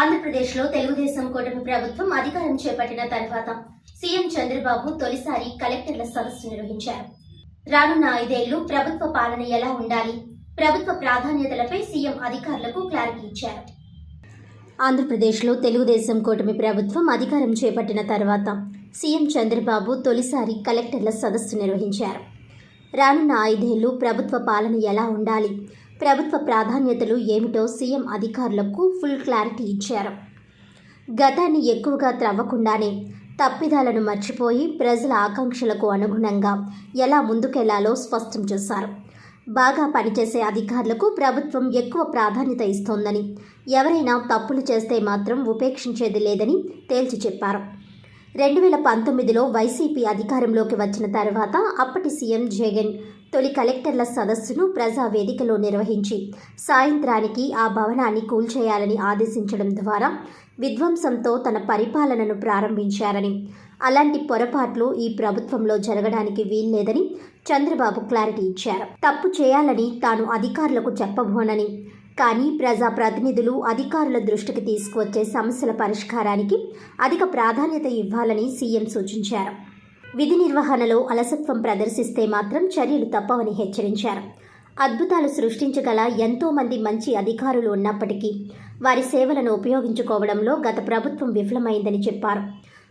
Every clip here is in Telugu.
ఆంధ్రప్రదేశ్లో తెలుగుదేశం కూటమి ప్రభుత్వం అధికారం చేపట్టిన తర్వాత సీఎం చంద్రబాబు తొలిసారి కలెక్టర్ల సదస్సు నిర్వహించారు. రానున్న ఐదేళ్ళు ప్రభుత్వ పాలన ఎలా ఉండాలి? ప్రభుత్వ ప్రాధాన్యతలపై సీఎం అధికారులకు క్లారిటీ ఇచ్చారు. ఆంధ్రప్రదేశ్లో తెలుగుదేశం కూటమి ప్రభుత్వం అధికారం చేపట్టిన తర్వాత సీఎం చంద్రబాబు తొలిసారి కలెక్టర్ల సదస్సు నిర్వహించారు. రానున్న ఐదేళ్ళు ప్రభుత్వ పాలన ఎలా ఉండాలి? ప్రభుత్వ ప్రాధాన్యతలు ఏమిటో సీఎం అధికారులకు ఫుల్ క్లారిటీ ఇచ్చారు. గతాన్ని ఎక్కువగా త్రవ్వకుండానే తప్పిదాలను మర్చిపోయి ప్రజల ఆకాంక్షలకు అనుగుణంగా ఎలా ముందుకెళ్ళాలో స్పష్టం చేశారు. బాగా పనిచేసే అధికారులకు ప్రభుత్వం ఎక్కువ ప్రాధాన్యత ఇస్తోందని ఎవరైనా తప్పులు చేస్తే మాత్రం ఉపేక్షించేది లేదని తేల్చి చెప్పారు. రెండు వేల పంతొమ్మిదిలో వైసీపీ అధికారంలోకి వచ్చిన తర్వాత అప్పటి సీఎం జగన్ తొలి కలెక్టర్ల సదస్సును ప్రజా వేదికలో నిర్వహించి సాయంత్రానికి ఆ భవనాన్ని కూల్చేయాలని ఆదేశించడం ద్వారా విధ్వంసంతో తన పరిపాలనను ప్రారంభించారని అలాంటి పొరపాట్లు ఈ ప్రభుత్వంలో జరగడానికి వీల్లేదని చంద్రబాబు క్లారిటీ ఇచ్చారు. తప్పు చేయాలని తాను అధికారులకు చెప్పబోనని కానీ ప్రజా ప్రతినిధులు అధికారుల దృష్టికి తీసుకువచ్చే సమస్యల పరిష్కారానికి అధిక ప్రాధాన్యత ఇవ్వాలని సీఎం సూచించారు. విధి నిర్వహణలో అలసత్వం ప్రదర్శిస్తే మాత్రం చర్యలు తప్పవని హెచ్చరించారు. అద్భుతాలు సృష్టించగల ఎంతోమంది మంచి అధికారులు ఉన్నప్పటికీ వారి సేవలను ఉపయోగించుకోవడంలో గత ప్రభుత్వం విఫలమైందని చెప్పారు.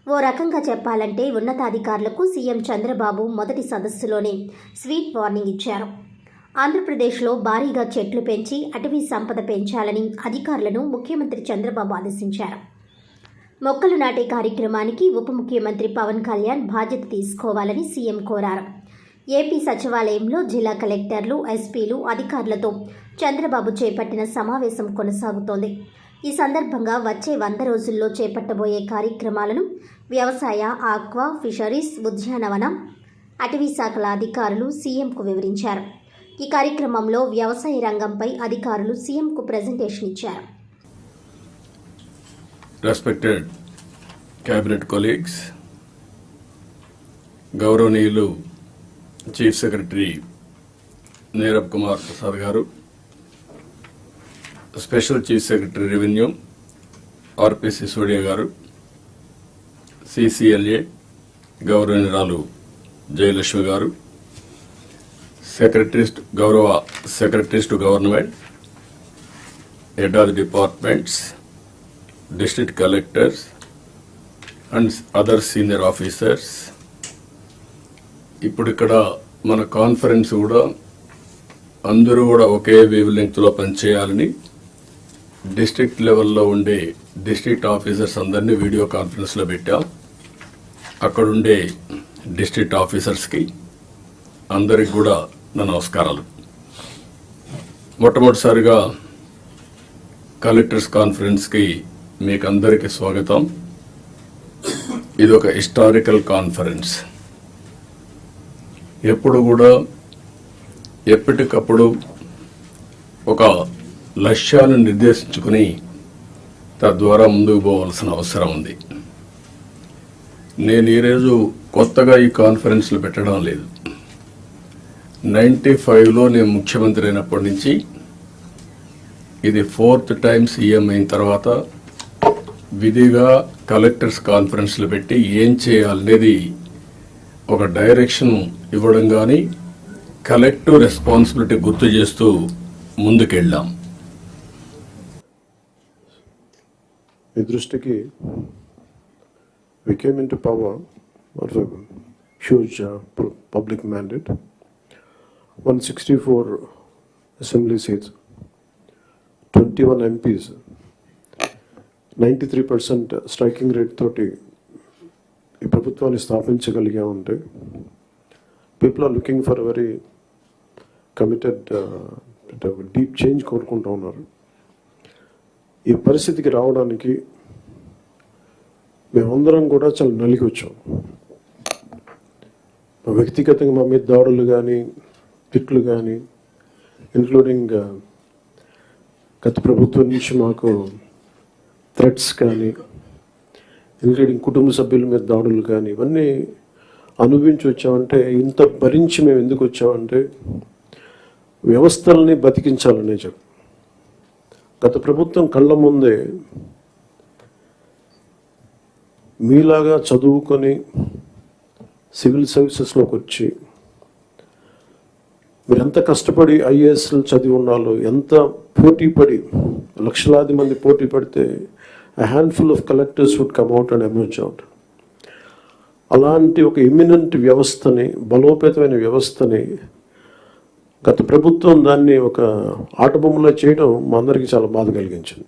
ఓ రకంగా చెప్పాలంటే ఉన్నతాధికారులకు సీఎం చంద్రబాబు మొదటి సదస్సులోనే స్వీట్ వార్నింగ్ ఇచ్చారు. ఆంధ్రప్రదేశ్లో భారీగా చెట్లు పెంచి అటవీ సంపద పెంచాలని అధికారులను ముఖ్యమంత్రి చంద్రబాబు ఆదేశించారు. మొక్కలు నాటే కార్యక్రమానికి ఉప ముఖ్యమంత్రి పవన్ కళ్యాణ్ బాధ్యత తీసుకోవాలని సీఎం కోరారు. ఏపీ సచివాలయంలో జిల్లా కలెక్టర్లు ఎస్పీలు అధికారులతో చంద్రబాబు చేపట్టిన సమావేశం కొనసాగుతోంది. ఈ సందర్భంగా వచ్చే వంద రోజుల్లో చేపట్టబోయే కార్యక్రమాలను వ్యవసాయ ఆక్వా ఫిషరీస్ ఉద్యానవనం అటవీ శాఖల అధికారులు సీఎంకు వివరించారు. ఈ కార్యక్రమంలో వ్యవసాయ రంగంపై అధికారులు సీఎంకు ప్రజెంటేషన్ ఇచ్చారు. రెస్పెక్టెడ్ క్యాబినెట్ కొలీగ్స్ గౌరవనీయులు chief secretary Nirab Kumar Prasad garu special chief secretary revenue RP Sisodia garu CCLA గౌరవనీయురాలు Jayalakshmi garu secretaries గౌరవ secretaries to government head of departments district collectors and other senior officers. ఇప్పుడు ఇక్కడ మన కాన్ఫరెన్స్ కూడా అందరూ కూడా ఒకే వేవ్ లెంగ్త్లో పనిచేయాలని డిస్ట్రిక్ట్ లెవెల్లో ఉండే డిస్ట్రిక్ట్ ఆఫీసర్స్ అందరినీ వీడియో కాన్ఫరెన్స్లో పెట్టాం. అక్కడ ఉండే డిస్ట్రిక్ట్ ఆఫీసర్స్కి అందరికి కూడా నా నమస్కారాలు. మొట్టమొదటిసారిగా కలెక్టర్స్ కాన్ఫరెన్స్కి మీకు అందరికీ స్వాగతం. ఇది ఒక హిస్టారికల్ కాన్ఫరెన్స్. ఎప్పుడు కూడా ఎప్పటికప్పుడు ఒక లక్ష్యాలను నిర్దేశించుకుని తద్వారా ముందుకు పోవాల్సిన అవసరం ఉంది. నేను ఈరోజు కొత్తగా ఈ కాన్ఫరెన్స్లు పెట్టడం లేదు. నైంటీ ఫైవ్లో నేను ముఖ్యమంత్రి అయినప్పటి నుంచి ఇది ఫోర్త్ టైం సీఎం అయిన తర్వాత విధిగా కలెక్టర్స్ కాన్ఫరెన్స్లు పెట్టి ఏం చేయాలనేది ఒక డైరెక్షన్ ఇవ్వడం కానీ కలెక్టివ్ రెస్పాన్సిబిలిటీ గుర్తు చేస్తూ ముందుకెళ్ళాం. మీ దృష్టికి we came into power of a huge uh, public mandate, 164 assembly seats, 21 MPs, 93% striking rate తోటి ఈ ప్రభుత్వాన్ని స్థాపించగలిగా ఉంటే people are looking for very committed deep change కోరుకుంటూ ఉన్నారు. ఈ పరిస్థితికి రావడానికి మేమందరం కూడా చాలా నలిగి వచ్చాం. మా వ్యక్తిగతంగా మా మీద దాడులు కానీ తిట్లు కానీ ఇంక్లూడింగ్ uh, గత ప్రభుత్వం నుంచి మాకు థ్రెట్స్ కానీ ఇంక్లూడింగ్ కుటుంబ సభ్యుల మీద దాడులు కానీ ఇవన్నీ అనుభవించి వచ్చామంటే ఇంత భరించి మేము ఎందుకు వచ్చామంటే వ్యవస్థల్ని బతికించాలనే చెప్పు. గత ప్రభుత్వం కళ్ళ ముందే మీలాగా చదువుకొని సివిల్ సర్వీసెస్లోకి వచ్చి ఎంత కష్టపడి ఐఏఎస్లు చదివి ఉన్నాళ్ళు ఎంత పోటీ పడి లక్షలాది మంది పోటీ పడితే handful of collectors would come out and emerge out అలాంటి ఒక ఇమినెంట్ వ్యవస్థని బలోపేతమైన వ్యవస్థని గత ప్రభుత్వం దాన్ని ఒక ఆటబొమ్మలో చేయడం మా అందరికీ చాలా బాధ కలిగించింది.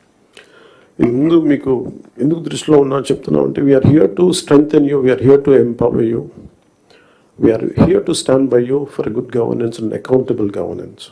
ఎందుకు మీకు ఎందుకు దృష్టిలో ఉన్నా చెప్తున్నాం అంటే we are here to strengthen you we are here to empower you we are here to stand by you for good governance and accountable governance